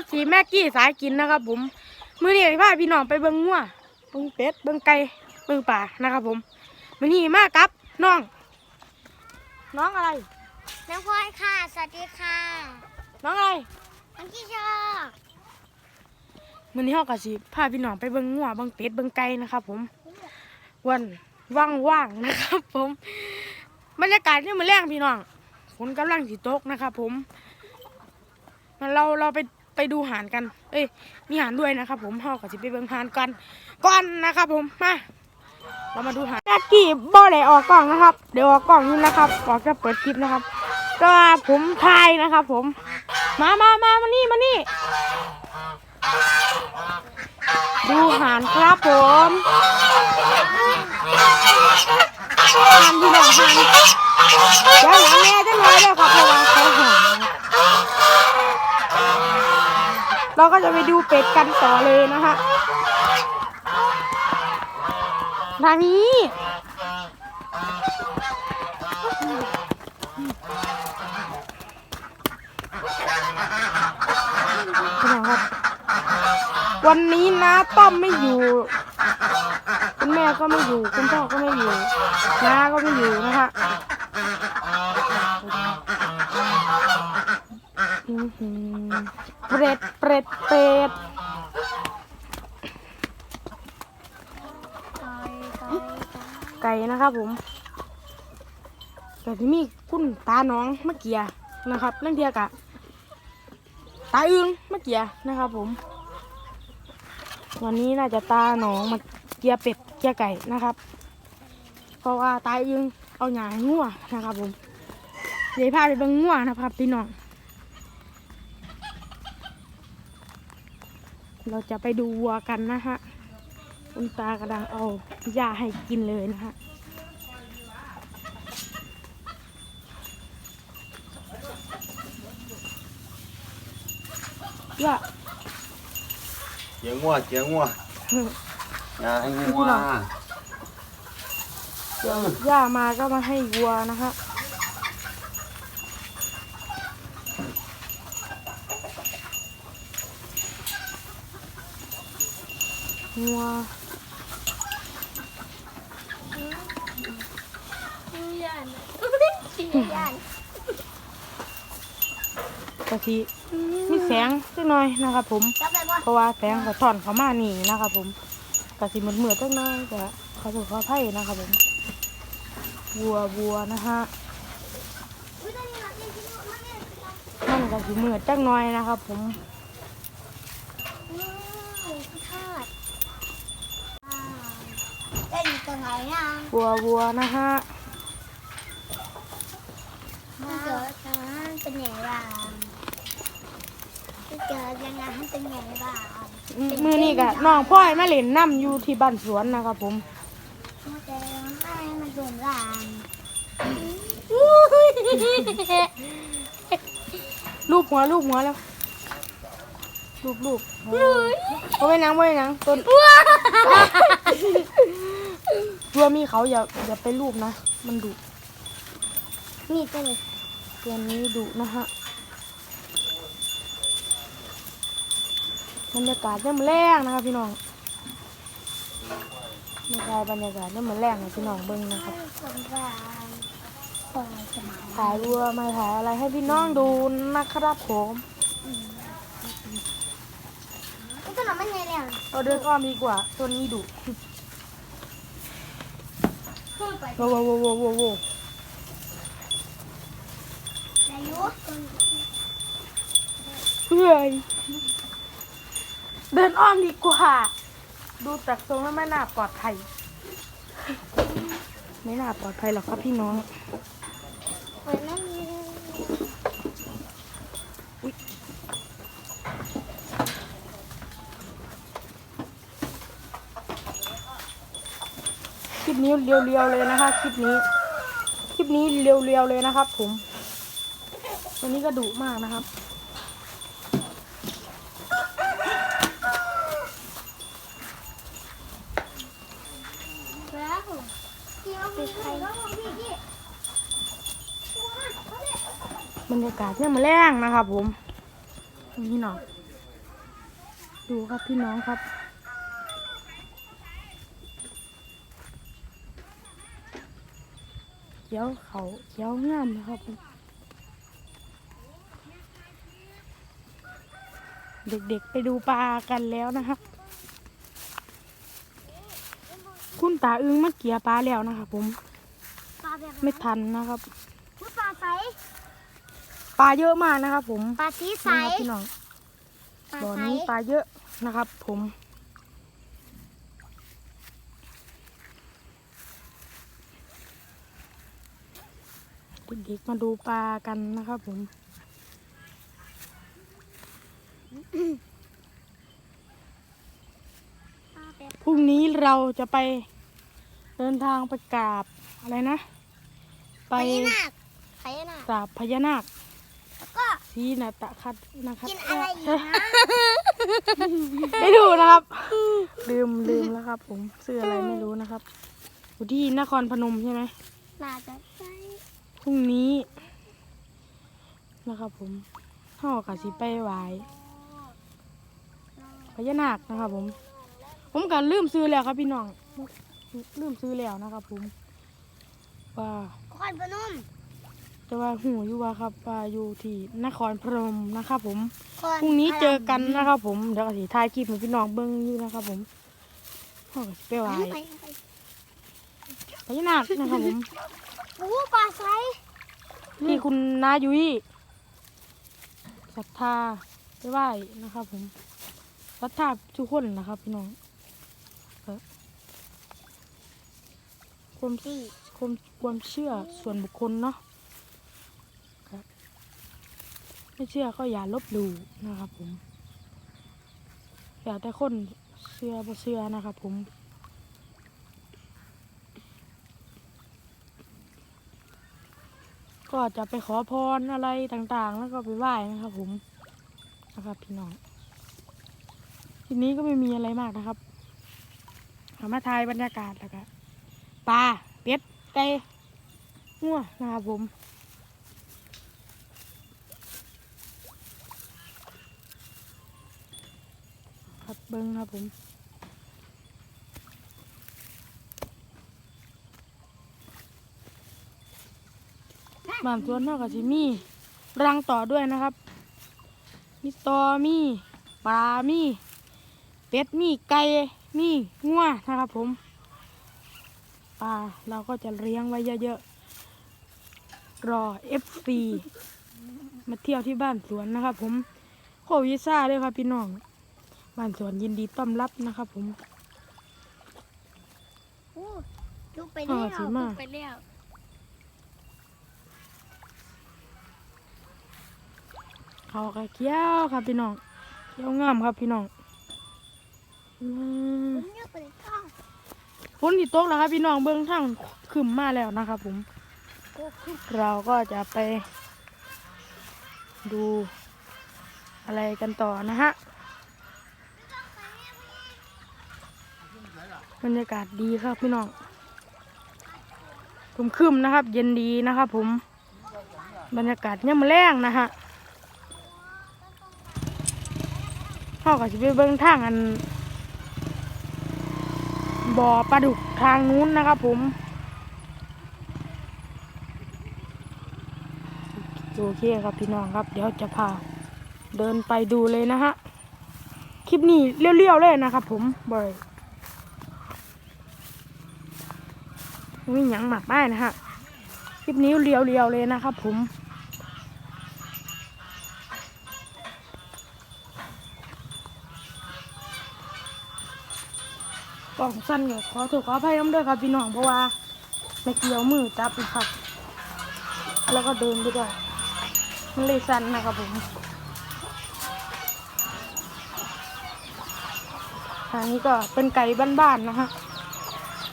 ฟซีแม็กกี้สายกินนะครับ ผม มื้อนี้พาพี่น้องไปเบิ่งงัวเบิ่งเป็ดเบิ่งไก่เบิ่งป่านะครับ ผมมื้อนี้มากับน้อง น้องอะไร น้องพลอยค่ะ สวัสดีค่ะ น้องอะไรน้องที่ชอบมื้อนี้เฮาก็สิพาพี่น้องไปเบิ่งงัวเบิ่งเป็ดเบิ่งไก่นะครับ ผมวันว่างๆนะครับ ผมบรรยากาศนี่มันแรงพี่น้องฝนกำลังสิตกนะครับ ผมงั้นเราเราไป ไปดูหานกัน เอ้ย มีหานด้วยนะครับ ผมเฮาก็สิไปเบิ่งหานกันก่อนนะครับ ผม มา เรามาดูหานแรกกี้บ่ได้ออกกล้องนะครับ เดี๋ยวออกกล้องนี่นะครับ ออกจะเปิดคลิปนะครับ ก็ผมทายนะครับ ผม มามามามานี่มานี่ ดูหานครับผมหานที่หลังหานเดี๋ยวหลังแม่จะน้อยเลยครับเพราะว่าเขาหาน เราก็จะไปดูเป็ดกันต่อเลยนะฮะทางนี้วันนี้นะต้อมไม่อยู่ คุณแม่ก็ไม่อยู่ คุณพ่อก็ไม่อยู่น้าก็ไม่อยู่นะฮะอื้อหือ เปรตเปรตเปรตไก่นะครับผมไก่ที่มีคุณตาน้องเมื่อกี้นะครับเรื่องเดียวกะตาอึงเมื่อกี้นะครับผม วันนี้น่าจะตาหนองมาเกียเป็ดเกียไก่นะครับ เพราะว่าตายยึงเอาหยาให้งัวนะครับผมเดี๋ยวพาไปเบิ่งงัวนะครับพี่น้อง เราจะไปดูวัวกันนะฮะคุณตากำลังเอาหญ้าให้กินเลยนะฮะหญ้าเจียงงัวเจียงงัวอย่าให้งัวเดี๋ยวย่ามาก็มาให้วัวนะฮะ วัวย่านย่านกะทิมีแสงสักหน่อยนะครับผม เพราะว่าแสงสะท้อนเข้ามานี่นะครับผมกะทิมืดมืดๆสักหน่อยแต่ขอโทษขออภัยนะครับผมวัววัวนะฮะมันกะทิมืดจักหน่อยนะครับผม อืมทอดอ่า ได้อยู่ตรงไหนอะวัววัวนะฮะมันเกิดจากนั้นเป็นไงบ้างมันเกิดยังไงมันเป็นไงบ้างมือนี่กะน้องพ่อยมาเล่นน้ำอยู่ที่บ้านสวนนะครับผมมันเกิดให้มันโดนร่างลูบหัวลูบหัวแล้วลูบลูบโอ้ยนังโอ้ยนังต้น ตัวมีเขาอย่าอย่าไปลูบนะ มันดุนี่ตัวนี้ตัวนี้ดุนะฮะบรรยากาศเนี่ยมันแรงนะครับพี่น้องไม่ใช่บรรยากาศเนี่ยมันแรงนะพี่น้องเบิ้งนะครับสงสารคนสมองถ่ายวัวมาถ่ายอะไรให้พี่น้องดูนะครับผมไอ้ตัวนั้นมันไงเนี่ยเราเดินอ้อมดีกว่า ตัวนี้ดุขึ้นไป โว้โว้โว้โว้โว้โว้อายุเฮ้ยเดินอ้อมดีกว่า ดูจากทรงแล้วไม่น่าปลอดภัย ไม่น่าปลอดภัยหรอกครับพี่น้องเหมือน นี้เรียวๆเลยนะคะคลิปนี้ คลิปนี้เรียวๆเลยนะครับ ผมวันนี้ก็ดุมากนะครับบรรยากาศเนี่ยมาแรงนะครับ ผมนี่หน่อดูครับพี่น้องครับ ขียวเขาเขียวงามนะครับผมเด็กๆไปดูปลากันแล้วนะครับ คุณตาอึ้งมาเกียปลาแล้วนะครับผม ปลาแบบไม่ทันนะครับ อุ๊ยปลาใส ปลาเยอะมากนะครับ ผมปลาสีใส นี่ครับพี่น้องปลาบ่อใส นี้ปลาเยอะนะครับ ผม เด็กๆมาดูปลากันนะครับผมปลาแบบพรุ่งนี้เราจะไปเดินทางไปกราบอะไรนะ ไปพญานาคพญานาคกราบพญานาคแล้วก็สีนาตะคัดนะครับกินอะไรอีกนะไม่ดูนะครับ ลืมลืมแล้วครับ ผมซื้ออะไรไม่รู้นะครับอยู่ที่นครพนมใช่ไหมน่าจะใช่ พรุ่งนี้นะครับผมห่อกะสิไปไหวพญานาคนะครับผม ผมก็ลืมซื้อแล้วครับพี่น้องลืมซื้อแล้วนะครับผมว่าคอนพนมแต่ว่าหูอยู่ว่าครับว่าอยู่ที่นครพนมนะครับผมคอนพรุ่งนี้เจอกันนะครับผมเดี๋ยวก็สิถ่ายคลิปให้พี่น้องเบิ้งอยู่นะครับผมห่อกะสิไปไหวไปไปพญานาคนะครับผม โอ้ปลาใสที่คุณนายุ้ยศรัทธาไปไหว้นะครับ ผมศรัทธาทุกคนนะครับพี่น้องก็ความความความเชื่อส่วนบุคคลเนาะครับ ไม่เชื่อก็อย่าลบหลู่นะครับ ผมอย่าแต่คนเชื่อบ่เชื่อนะครับ ผม ก็จะไปขอพรอะไรต่างๆ แล้วก็ไปไหว้นะครับ ผมนะครับพี่น้องทีนี้ก็ไม่มีอะไรมากนะครับเอามาทายบรรยากาศแล้วก็ปลาเป็ดไก่งัวนะครับผมครับเบิ้งครับผม บ้านสวนนอกกับสิมีรังต่อด้วยนะครับ มีตอมีปลามีเป็ดมีไก่มีงัวนะครับผมปลาเราก็จะเลี้ยงไว้เยอะๆ รอ FC มาเที่ยวที่บ้านสวนนะครับผมโควิซ่าด้วยครับพี่น้อง บ้านสวนยินดีต้อนรับนะครับผมโอ้ลูกไปแล้วลูกไปแล้ว เขาก็เคี้ยวครับพี่น้องเคี้ยวงามครับพี่น้องอืมผมอยากไปข้าวฝนที่ตกแล้วครับพี่น้องเบิ้องทางขึ้นมาแล้วนะครับผม เราก็จะไป ดูอะไรกันต่อนะฮะบรรยากาศดีครับพี่น้องคึมคึมๆนะครับ เย็นดีนะครับผม บรรยากาศเนี่ยมมาแรงนะฮะเขาก็จะไปเบิ้งทางอันบ่อปลาดุกทางนู้นนะครับผมโอเคครับพี่น้องครับ เดี๋ยวจะพาเดินไปดูเลยนะฮะ คลิปนี้เรียวๆเลยนะครับผมบ่อยไมมีหยังหมักได้นะฮะ คลิปนี้เรียวๆเลยนะครับผม กล่องสั้นเนี่ยขอถูกขออภัยน้ำด้วยครับพี่น้องเพราะว่าไม่เกี่ยวมือจับนะครับ แล้วก็เดินไปด้วยมันเลยสั้นนะครับผมทางนี้ก็เป็นไก่บ้านๆนะฮะ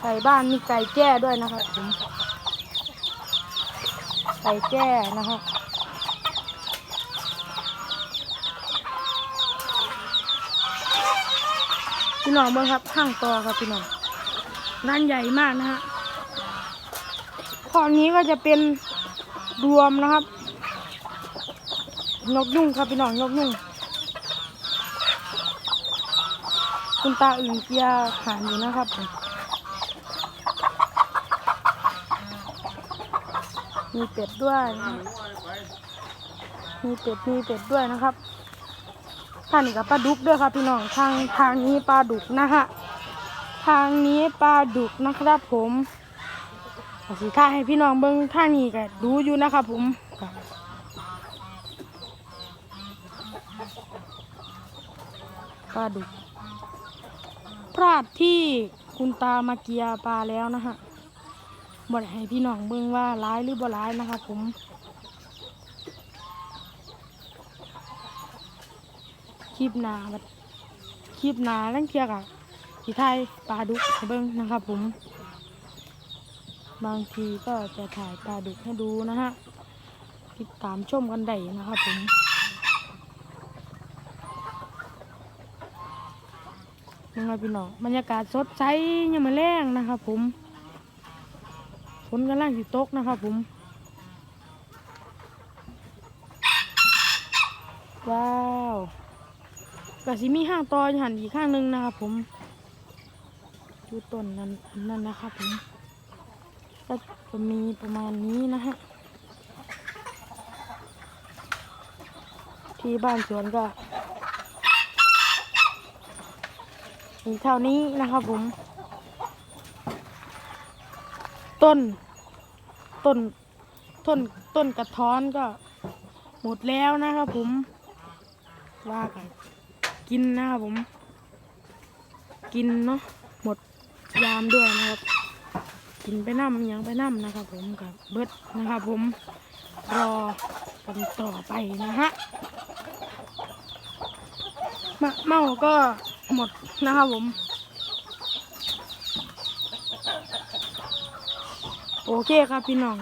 ไก่บ้านมีไก่แจ้ด้วยนะครับผมไก่แจ้นะฮะ พี่น้องเบิ้งครับห้างต่อครับพี่น้องด้านใหญ่มากนะฮะข้อนี้ก็จะเป็นรวมนะครับ นกยุ่งครับพี่น้องนกยุ่งคุณตาอื่นเกียร์หานอยู่นะครับมีเป็ดด้วย มีเป็ด มีเป็ดด้วยนะครับ ท่านี่กับปลาดุกด้วยครับพี่น้องทางทางนี้ปลาดุกนะฮะทางนี้ปลาดุกนะครับผมสิท่าให้พี่น้องเบิ้งท่านี้ก็ดูอยู่นะครับผมปลาดุกพลาดที่คุณตามาเกียปลาแล้วนะฮะบ่ได้ให้พี่น้องเบิ่งว่าร้ายหรือบ่ร้ายนะครับผม คลิปหนาบัดคลิปหนาลังเทียกอะสีไทยปลาดุกเบิ่งนะครับ ผม บางทีก็จะถ่ายปลาดุกให้ดูนะฮะติดตามชมกันได้นะครับผมยังไงพี่น้องบรรยากาศสดใสยังมาแรงนะครับผมฝนกำลังสิตกนะครับผมว้าว กะสิมีห้างตออหันอีกข้างหนึ่งนะครับผมอยู่ต้นนั้นนนั้นนะครับผมก็จะมีประมาณนี้นะฮะที่บ้านสวนก็มีเท่านี้นะครับผม ต้น ต้น ต้น ต้นกระท้อนก็หมดแล้วนะครับผม ว่ากัน กินนะครับผม กินเนาะหมดยามด้วยนะครับ กินไปน้ำยังไปน้ำนะครับ ผมกับเบิดนะครับ ผมรอกันต่อไปนะฮะมะเมาก็หมดนะครับผมโอเคครับพี่น้อง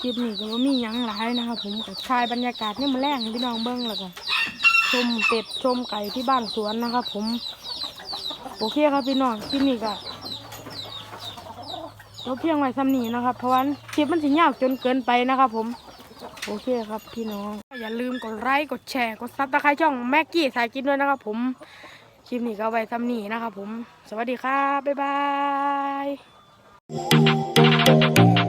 คลิปนี้ก็บ่มียังหลายนะครับผมกับชายบรรยากาศนี่มาแรงพี่น้องเบิ้งแล้วก็ ชมเป็ดชมไก่ที่บ้านสวนนะครับ ผม โอเคครับพี่น้องคลิปนี้ก็เราเพียงไว้ซ้ำนี้นะครับ เพราะว่าคลิปมันสิยาวจนเกินไปนะครับ ผม โอเคครับพี่น้อง อย่าลืมกดไลค์กดแชร์กดซับสไครต์ช่องแม็กกี้สายกินด้วยนะครับ ผมคลิปนี้ก็ไว้ซ้ำนี้นะครับ ผม สวัสดีครับบ๊ายบาย